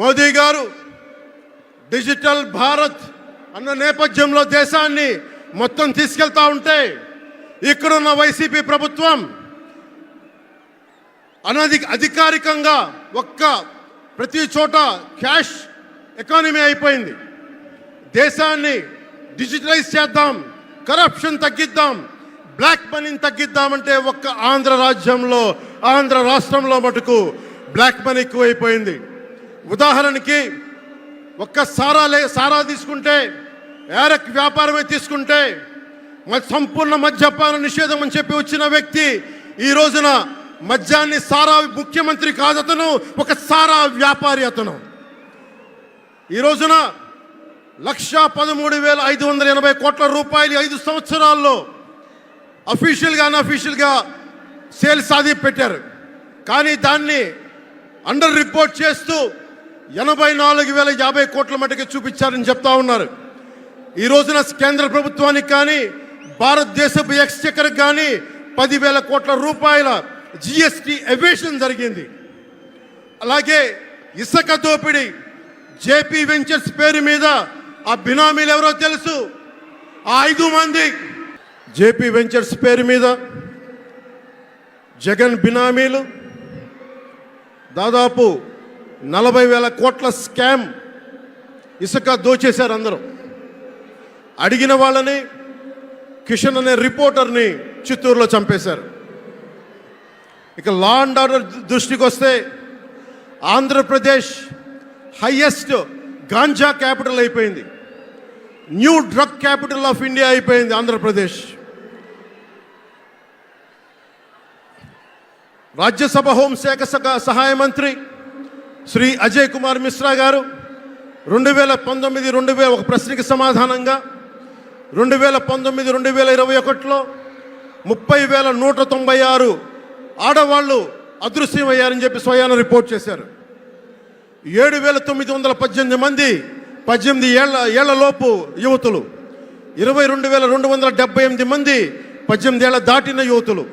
మోదీ గారు డిజిటల్ భారత్ అన్న నేపథ్యంలో దేశాన్ని మొత్తం తీసుకెళ్తా ఉంటే ఇక్కడున్న వైసీపీ ప్రభుత్వం అనధి అధికారికంగా ఒక్క ప్రతి చోట క్యాష్ ఎకానమీ అయిపోయింది. దేశాన్ని డిజిటలైజ్ చేద్దాం కరప్షన్ తగ్గిద్దాం బ్లాక్ మనీని తగ్గిద్దామంటే ఒక్క ఆంధ్ర రాజ్యంలో ఆంధ్ర రాష్ట్రంలో మటుకు బ్లాక్ మనీ ఎక్కువైపోయింది. ఉదాహరణకి ఒక్క సారా లే సారా తీసుకుంటే ఏరక్ వ్యాపారమే తీసుకుంటే సంపూర్ణ మద్యపాన నిషేధం అని చెప్పి వచ్చిన వ్యక్తి ఈ రోజున మద్యాన్ని సారా ముఖ్యమంత్రి కాదు అతను ఒక సారా వ్యాపారి అతను. ఈ రోజున లక్షా పదమూడు వేల ఐదు వందల ఎనభై కోట్ల రూపాయలు ఐదు సంవత్సరాల్లో అఫీషియల్గా అన్అఫీషియల్గా సేల్స్ సాధి పెట్టారు. కానీ దాన్ని అండర్ రిపోర్ట్ చేస్తూ ఎనభై నాలుగు వేల యాభై కోట్ల మటుకు చూపించారని చెప్తా ఉన్నారు. ఈ రోజున కేంద్ర ప్రభుత్వానికి కానీ భారతదేశపు ఎక్స్చెకర్ కానీ పదివేల కోట్ల రూపాయల జిఎస్టి ఎవేషన్ జరిగింది. అలాగే ఇసుక దోపిడీ జేపీ వెంచర్స్ పేరు మీద ఆ బినామీలు ఎవరో తెలుసు? ఆ ఐదు మంది. జేపీ వెంచర్స్ పేరు మీద జగన్ బినామీలు. దాదాపు నలభై వేల కోట్ల స్కామ్ ఇసుక దోచేశారు అందరూ. అడిగిన వాళ్ళని కిషన్ అనే రిపోర్టర్ని చిత్తూరులో చంపేశారు. ఇక లా అండ్ ఆర్డర్ దృష్టికి వస్తే ఆంధ్రప్రదేశ్ హయ్యెస్ట్ గాంజా క్యాపిటల్ అయిపోయింది. New drug capital of India అయిపోయింది ఆంధ్రప్రదేశ్. రాజ్యసభ హోంశాఖ సహాయ మంత్రి శ్రీ అజయ్ కుమార్ మిశ్రా గారు రెండు వేల పంతొమ్మిది రెండు వేల ఒక ప్రశ్నకి సమాధానంగా రెండు వేల పంతొమ్మిది రెండు వేల ఇరవై ఒకటిలో ముప్పై వేల నూట తొంభై ఆరు ఆడవాళ్ళు అదృశ్యమయ్యారని చెప్పి స్వయాన రిపోర్ట్ చేశారు. ఏడు వేల తొమ్మిది వందల పద్దెనిమిది మంది పద్దెనిమిది ఏళ్ళ ఏళ్ళలోపు యువతులు. ఇరవై రెండు వేల రెండు వందల డెబ్బై ఎనిమిది మంది పద్దెనిమిది ఏళ్ళ దాటిన యువతులు.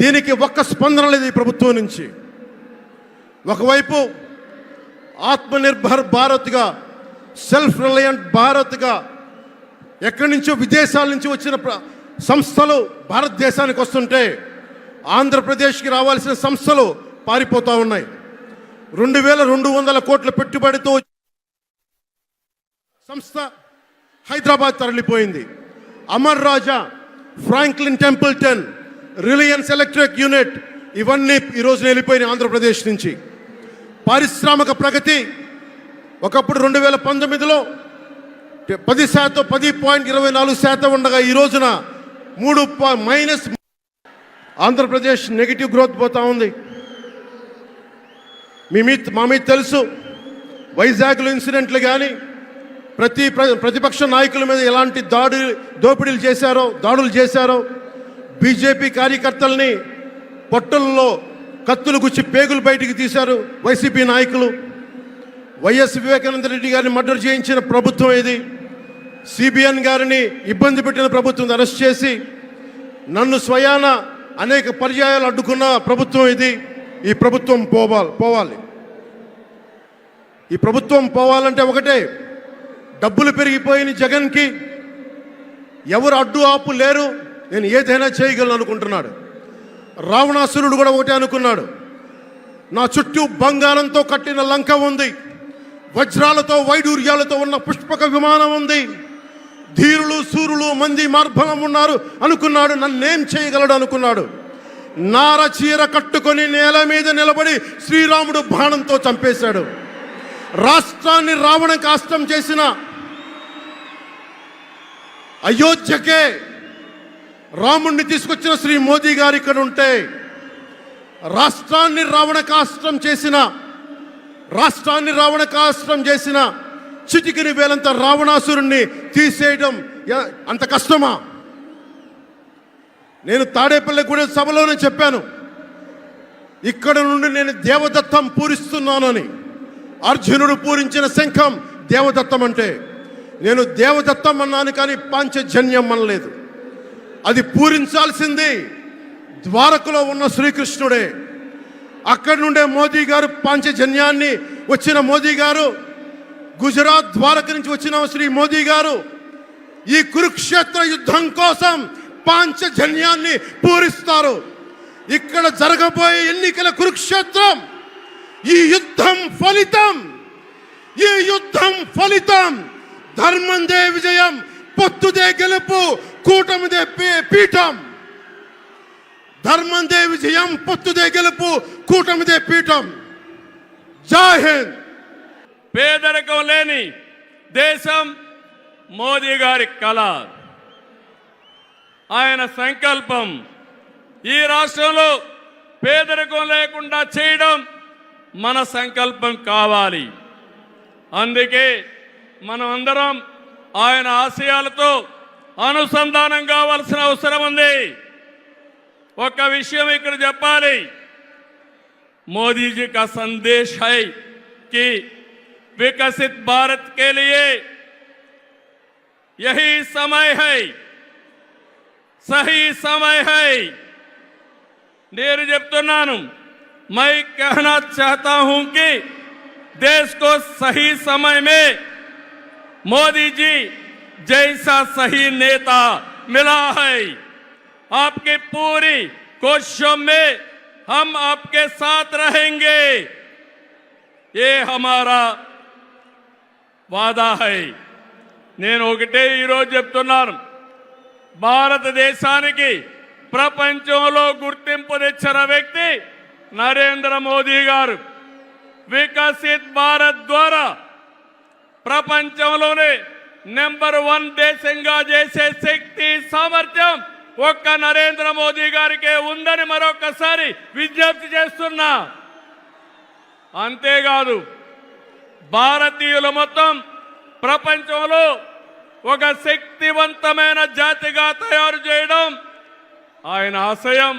దీనికి ఒక్క స్పందన లేదు ఈ ప్రభుత్వం నుంచి. ఒకవైపు ఆత్మనిర్భర్ భారత్గా సెల్ఫ్ రిలయంట్ భారత్గా ఎక్కడి నుంచో విదేశాల నుంచి వచ్చిన ప్ర- సంస్థలు భారతదేశానికి వస్తుంటే ఆంధ్రప్రదేశ్కి రావాల్సిన సంస్థలు పారిపోతూ ఉన్నాయి. రెండు వేల రెండు వందల కోట్ల పెట్టుబడితో సంస్థ Hyderabad తరలిపోయింది. Amar Raja Franklin Templeton Reliance electric unit ఇవన్నీ ఈరోజు వెళ్ళిపోయినాయి ఆంధ్రప్రదేశ్ నుంచి. పారిశ్రామిక ప్రగతి ఒకప్పుడు రెండు వేల పంతొమ్మిదిలో పది శాతం పది పాయింట్ ఇరవై నాలుగు శాతం ఉండగా ఈ రోజున మూడు మైనస్ ఆంధ్రప్రదేశ్ నెగిటివ్ గ్రోత్ పోతా ఉంది. మీ మీ మా మీద తెలుసు వైజాగ్లో ఇన్సిడెంట్లు కానీ ప్రతి ప్ర- ప్రతిపక్ష నాయకుల మీద ఎలాంటి దాడి దోపిడీలు చేశారో దాడులు చేశారో బీజేపీ కార్యకర్తల్ని పొట్టల్లో కత్తులు గుచ్చి పేగులు బయటికి తీశారు వైసీపీ నాయకులు. వైఎస్ వివేకానంద రెడ్డి గారిని మర్డర్ చేయించిన ప్రభుత్వం ఇది సిబిఎన్ గారిని ఇబ్బంది పెట్టిన ప్రభుత్వం అరెస్ట్ చేసి నన్ను స్వయాన అనేక పర్యాయాలు అడ్డుకున్న ప్రభుత్వం ఇది. ఈ ప్రభుత్వం పోవాలి పోవాలి. ఈ ప్రభుత్వం పోవాలంటే ఒకటే డబ్బులు పెరిగిపోయిన జగన్కి ఎవరు అడ్డు ఆపు లేరు నేను ఏదైనా చేయగలను అనుకుంటున్నాడు. రావణాసురుడు కూడా ఒకటే అనుకున్నాడు. నా చుట్టూ బంగారంతో కట్టిన లంక ఉంది. వజ్రాలతో వైడూర్యాలతో ఉన్న పుష్పక విమానం ఉంది. ధీరులు సూరులు మంది మార్భలం ఉన్నారు అనుకున్నాడు. నన్నేం చేయగలడు అనుకున్నాడు. నార చీర కట్టుకొని నేల మీద నిలబడి శ్రీరాముడు బాణంతో చంపేశాడు. రాష్ట్రాన్ని రావణ కాష్టం చేసిన అయోధ్యకే రాముణ్ణి తీసుకొచ్చిన శ్రీ మోదీ గారు ఇక్కడ ఉంటే రాష్ట్రాన్ని రావణ కాష్టం చేసిన రాష్ట్రాన్ని రావణ కాష్టం చేసిన చిటికిని వేలంత రావణాసురుణ్ణి తీసేయడం అంత కష్టమా? నేను తాడేపల్లి గుడి సభలోనే చెప్పాను. ఇక్కడ నుండి నేను దేవదత్తం పూరిస్తున్నానని. అర్జునుడు పూరించిన శంఖం దేవదత్తం అంటే. నేను దేవదత్తం అన్నాను కానీ పాంచజన్యం అనలేదు. అది పూరించాల్సింది. ద్వారకలో ఉన్న శ్రీకృష్ణుడే. అక్కడి నుండే మోదీ గారు పాంచజన్యాన్ని వచ్చిన మోదీ గారు గుజరాత్ ద్వారక నుంచి వచ్చిన శ్రీ మోదీ గారు ఈ కురుక్షేత్ర యుద్ధం కోసం పాంచజన్యాన్ని పూరిస్తారు. ఇక్కడ జరగబోయే ఎన్నికల కురుక్షేత్రం ఈ యుద్ధం ఫలితం ఈ యుద్ధం ఫలితం. ధర్మందే విజయం పొత్తుదే గెలుపు కూటమిదే పీ- పీఠం. ధర్మందే విజయం పొత్తుదే గెలుపు కూటమిదే పీఠం. జాహింద్ పేదరికం లేని దేశం మోదీ గారి కళ. ఆయన సంకల్పం ఈ రాష్ట్రంలో పేదరికం లేకుండా చేయడం మన సంకల్పం కావాలి. అందుకే మనం అందరం ఆయన ఆశయాలతో అనుసంధానం కావాల్సిన అవసరం ఉంది ఒక విషయం ఇక్కడ చెప్పాలి मोदी जी का संदेश है कि विकसित भारत के लिए यही समय है सही समय है నేను చెప్తున్నాను मैं कहना चाहता हूं कि देश को सही समय में मोदी जी जैसा सही नेता मिला है आपकी पूरी कोशिशों में हम आपके साथ रहेंगे ये हमारा వాదా హై నేను ఒకటే ఈరోజు చెప్తున్నాను భారతదేశానికి ప్రపంచంలో గుర్తింపు తెచ్చిన వ్యక్తి నరేంద్ర మోదీ గారు వికసిత్ భారత్ ద్వారా ప్రపంచంలోనే నెంబర్ వన్ దేశంగా చేసే శక్తి సామర్థ్యం ఒక్క నరేంద్ర మోదీ గారికే ఉందని మరొకసారి విజ్ఞప్తి చేస్తున్నా. అంతేకాదు భారతీయులు మొత్తం ప్రపంచంలో ఒక శక్తివంతమైన జాతిగా తయారు చేయడం ఆయన ఆశయం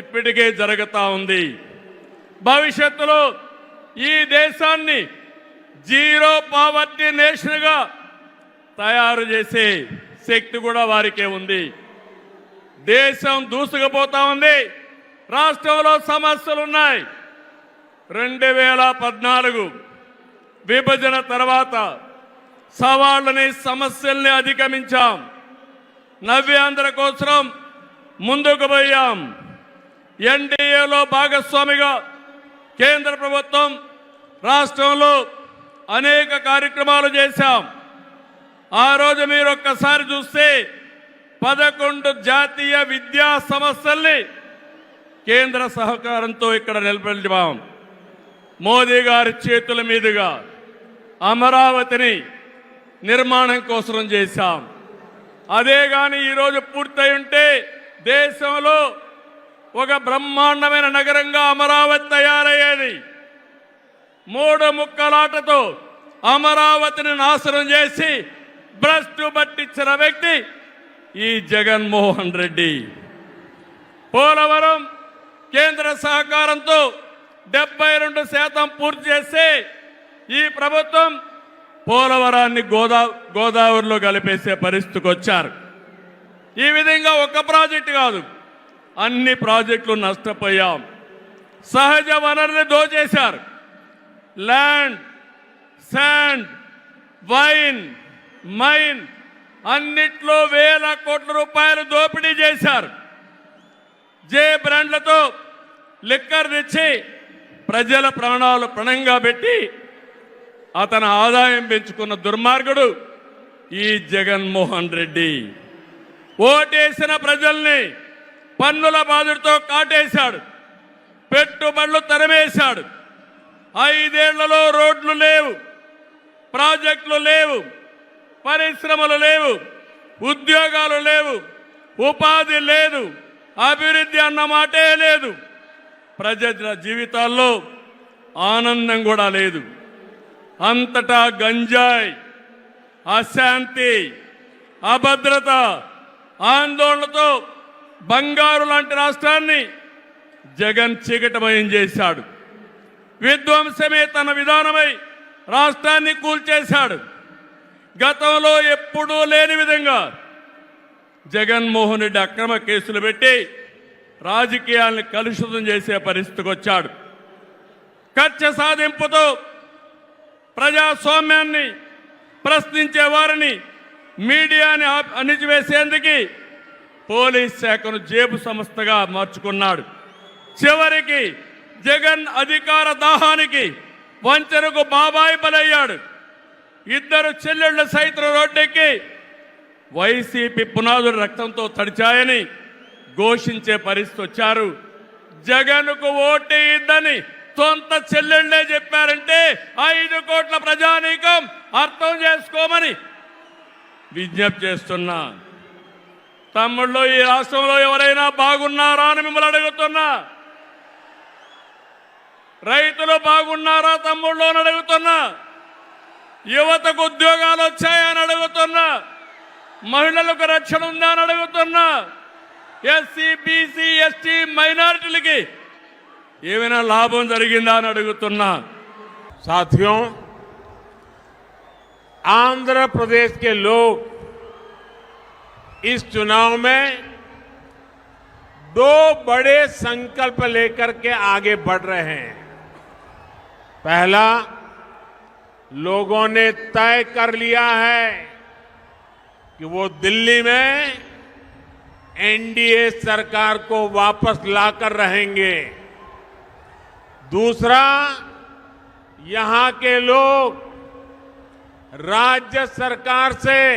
ఇప్పటికే జరుగుతూ ఉంది. భవిష్యత్తులో ఈ దేశాన్ని జీరో పావర్టీ నేషన్గా తయారు చేసే శక్తి కూడా వారికే ఉంది. దేశం దూసుకుపోతా ఉంది. రాష్ట్రంలో సమస్యలు ఉన్నాయి రెండు వేల పద్నాలుగు విభజన తర్వాత సవాళ్ళని సమస్యల్ని అధిగమించాం. నవ్యాంధ్ర కోసం ముందుకు పోయాం. ఎన్డీఏలో భాగస్వామిగా కేంద్ర ప్రభుత్వం రాష్ట్రంలో అనేక కార్యక్రమాలు చేశాం. ఆ రోజు మీరు ఒక్కసారి చూస్తే పదకొండు జాతీయ విద్యా సంస్థల్ని కేంద్ర సహకారంతో ఇక్కడ నిలబెట్టాం మోదీ గారి చేతుల మీదుగా అమరావతిని నిర్మాణం కోసం చేశాం. అదే కానీ ఈరోజు పూర్తయి ఉంటే దేశంలో ఒక బ్రహ్మాండమైన నగరంగా అమరావతి తయారయ్యేది. మూడు ముక్కలాటతో అమరావతిని నాశనం చేసి భ్రష్టు పట్టించిన వ్యక్తి ఈ జగన్మోహన్ రెడ్డి. పోలవరం కేంద్ర సహకారంతో డెబ్బై రెండు శాతం పూర్తి చేస్తే ఈ ప్రభుత్వం పోలవరాన్ని గోదా గోదావరిలో కలిపేసే పరిస్థితికి వచ్చారు. ఈ విధంగా ఒక ప్రాజెక్టు కాదు అన్ని ప్రాజెక్టులు నష్టపోయాం. సహజ వనరుని దోచేశారు. ల్యాండ్ శాండ్ వైన్ మైన్ అన్నిట్లో వేల కోట్ల రూపాయలు దోపిడీ చేశారు. జే బ్రాండ్లతో లిక్కర్ తెచ్చి ప్రజల ప్రాణాలు ప్రణంగా పెట్టి అతని ఆదాయం పెంచుకున్న దుర్మార్గుడు ఈ జగన్మోహన్ రెడ్డి. ఓటేసిన ప్రజల్ని పన్నుల బాధుడితో కాటేశాడు. పెట్టుబడులు తరమేశాడు. ఐదేళ్ళలో రోడ్లు లేవు. ప్రాజెక్టులు లేవు. పరిశ్రమలు లేవు ఉద్యోగాలు లేవు ఉపాధి లేదు అభివృద్ధి అన్న మాటే లేదు. ప్రజల జీవితాల్లో ఆనందం కూడా లేదు. అంతటా గంజాయి అశాంతి అభద్రత ఆందోళనతో బంగారు లాంటి రాష్ట్రాన్ని జగన్ చీకటమయం చేశాడు. విధ్వంసమే తన విధానమై రాష్ట్రాన్ని కూల్చేశాడు. గతంలో ఎప్పుడూ లేని విధంగా జగన్మోహన్ రెడ్డి అక్రమ కేసులు పెట్టి రాజకీయాల్ని కలుషితం చేసే పరిస్థితికి వచ్చాడు. కక్ష సాధింపుతో ప్రజాస్వామ్యాన్ని ప్రశ్నించే వారిని మీడియాని అణిచివేసేందుకు పోలీస్ శాఖను జేబు సంస్థగా మార్చుకున్నాడు. చివరికి జగన్ అధికార దాహానికి వంచనకు బాబాయి బలయ్యాడు. ఇద్దరు చెల్లెళ్ళు సైతం రోడ్డెక్కి వైసీపీ పునాదులు రక్తంతో తడిచాయని ఘోషించే పరిస్థితి వచ్చారు. జగన్కు ఓటేయద్దని సొంత చెల్లెళ్ళే చెప్పారంటే ఐదు కోట్ల ప్రజానీకం అర్థం చేసుకోమని విజ్ఞప్తి చేస్తున్నా. తమ్ముళ్ళు ఈ రాష్ట్రంలో ఎవరైనా బాగున్నారా అని మిమ్మల్ని అడుగుతున్నా. రైతులు బాగున్నారా తమ్ముళ్ళు అని అడుగుతున్నా. యువతకు ఉద్యోగాలు వచ్చాయని అడుగుతున్నా మహిళలకు రక్షణ ఉందా అని అడుగుతున్నా ఎస్సీ బీసీ ఎస్టీ మైనారిటీలకి ఏమైనా లాభం జరిగిందా అని అడుగుతున్నా साथियों आंध्र प्रदेश के लोग इस चुनाव में दो बड़े संकल्प लेकर के आगे बढ़ रहे हैं पहला लोगों ने तय कर लिया है कि वो दिल्ली में एनडीए सरकार को वापस लाकर रहेंगे। दूसरा, यहाँ के लोग राज्य सरकार से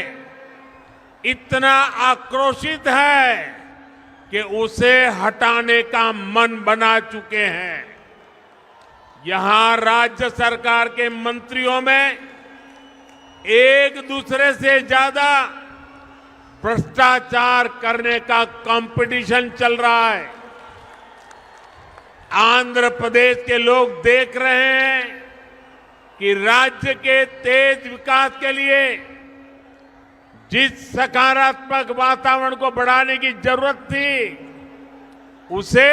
इतना आक्रोशित है कि उसे हटाने का मन बना चुके हैं। यहाँ राज्य सरकार के मंत्रियों में एक दूसरे से ज़्यादा भ्रष्टाचार करने का कंपटीशन चल रहा है। आंध्र प्रदेश के लोग देख रहे हैं कि राज्य के तेज विकास के लिए जिस सकारात्मक वातावरण को बढ़ाने की ज़रूरत थी, उसे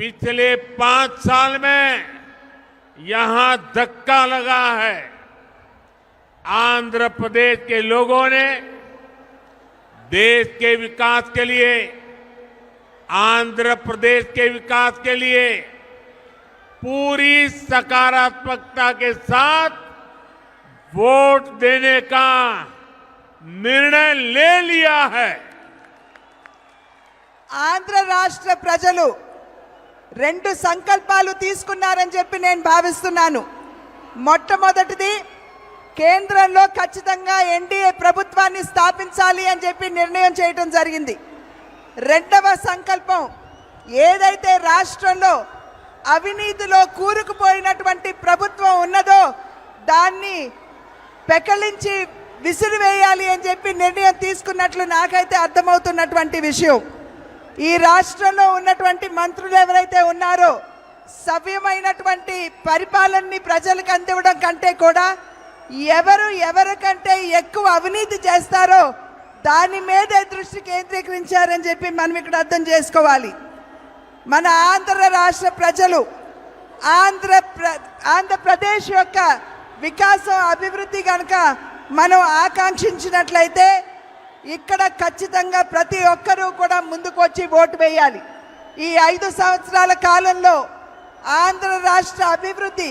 पिछले पाँच साल में यहाँ धक्का लगा है। आंध्र प्रदेश के लोगों ने देश के विकास के लिए, आंध्र प्रदेश के विकास के लिए पूरी सकारात्मकता के साथ वोट देने का निर्णय ले लिया है। आंध्र राष्ट्र प्रजलू రెండు సంకల్పాలు తీసుకున్నారని చెప్పి నేను భావిస్తున్నాను. మొట్టమొదటిది కేంద్రంలో ఖచ్చితంగా ఎన్డీఏ ప్రభుత్వాన్ని స్థాపించాలి అని చెప్పి నిర్ణయం చేయడం జరిగింది. రెండవ సంకల్పం ఏదైతే రాష్ట్రంలో అవినీతిలో కూరుకుపోయినటువంటి ప్రభుత్వం ఉన్నదో దాన్ని పెకలించి విసిరివేయాలి అని చెప్పి నిర్ణయం తీసుకున్నట్లు నాకైతే అర్థమవుతున్నటువంటి విషయం. ఈ రాష్ట్రంలో ఉన్నటువంటి మంత్రులు ఎవరైతే ఉన్నారో సవ్యమైనటువంటి పరిపాలనని ప్రజలకు అందివ్వడం కంటే కూడా ఎవరు ఎవరికంటే ఎక్కువ అవినీతి చేస్తారో దాని మీదే దృష్టి కేంద్రీకరించారని చెప్పి మనం ఇక్కడ అర్థం చేసుకోవాలి. మన ఆంధ్ర రాష్ట్ర ప్రజలు ఆంధ్ర ఆంధ్రప్రదేశ్ యొక్క వికాసం అభివృద్ధి కనుక మనం ఆకాంక్షించినట్లయితే ఇక్కడ ఖచ్చితంగా ప్రతి ఒక్కరూ కూడా ముందుకొచ్చి ఓటు వేయాలి. ఈ ఐదు సంవత్సరాల కాలంలో ఆంధ్ర రాష్ట్ర అభివృద్ధి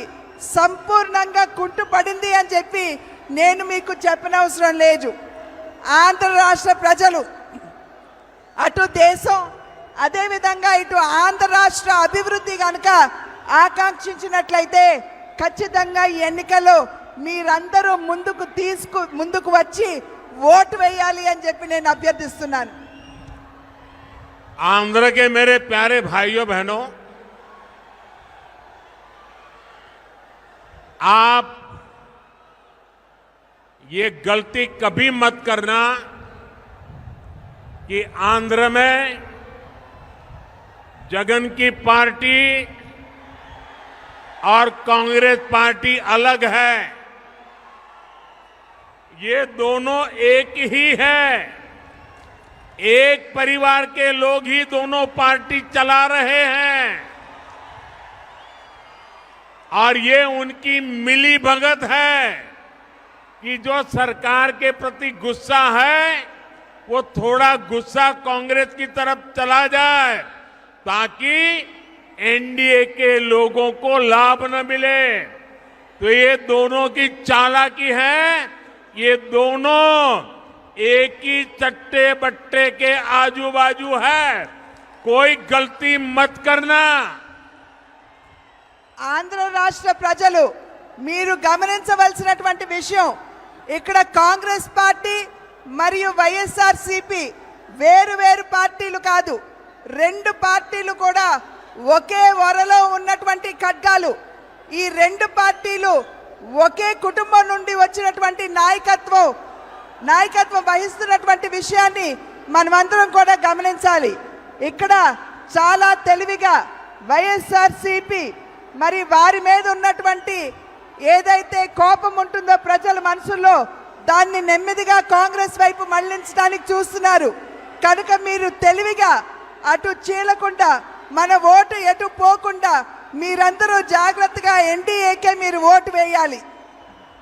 సంపూర్ణంగా కుంటుపడింది అని చెప్పి నేను మీకు చెప్పనవసరం లేదు. ఆంధ్ర రాష్ట్ర ప్రజలు అటు దేశం అదేవిధంగా ఇటు ఆంధ్ర రాష్ట్ర అభివృద్ధి కనుక ఆకాంక్షించినట్లయితే ఖచ్చితంగా ఈ ఎన్నికలో మీరందరూ ముందుకు తీసుకు ముందుకు వచ్చి ఓటు వేయాలి అని చెప్పి నేను అభ్యర్థిస్తున్నాను आंध्र के मेरे प्यारे भाइयों बहनों आप ये गलती कभी मत करना कि आंध्र में जगन की पार्टी और कांग्रेस पार्टी अलग है ये दोनों एक ही है। एक परिवार के लोग ही दोनों पार्टी चला रहे हैं। और ये उनकी मिली भगत है कि जो सरकार के प्रति गुस्सा है, वो थोड़ा गुस्सा कांग्रेस की तरफ़ चला जाए, ताकि एनडीए के लोगों को लाभ न मिले। तो ये दोनों की चालाकी है ये दोनों एक ही चट्टे बट्टे के आजू बाजू है कोई गलती मत करना ఆంధ్ర రాష్ట్ర ప్రజలు మీరు గమనించవలసినటువంటి విషయం ఇక్కడ కాంగ్రెస్ పార్టీ మరియు వైఎస్ఆర్ సిపి వేరు వేరు పార్టీలు కాదు రెండు పార్టీలు కూడా ఒకే వరలో ఉన్నటువంటి ఖడ్గాలు ఈ రెండు పార్టీలు ఒకే కుటుంబం నుండి వచ్చినటువంటి నాయకత్వం నాయకత్వం వహిస్తున్నటువంటి విషయాన్ని మనమందరం కూడా గమనించాలి. ఇక్కడ చాలా తెలివిగా వైఎస్ఆర్సిపి మరి వారి మీద ఉన్నటువంటి ఏదైతే కోపం ఉంటుందో ప్రజల మనసుల్లో దాన్ని నెమ్మదిగా కాంగ్రెస్ వైపు మళ్ళించడానికి చూస్తున్నారు. కనుక మీరు తెలివిగా అటు చీలకుండా మన ఓటు ఎటు పోకుండా మీరందరూ జాగ్రత్తగా ఎన్డీఏకే మీరు ఓటు వేయాలి.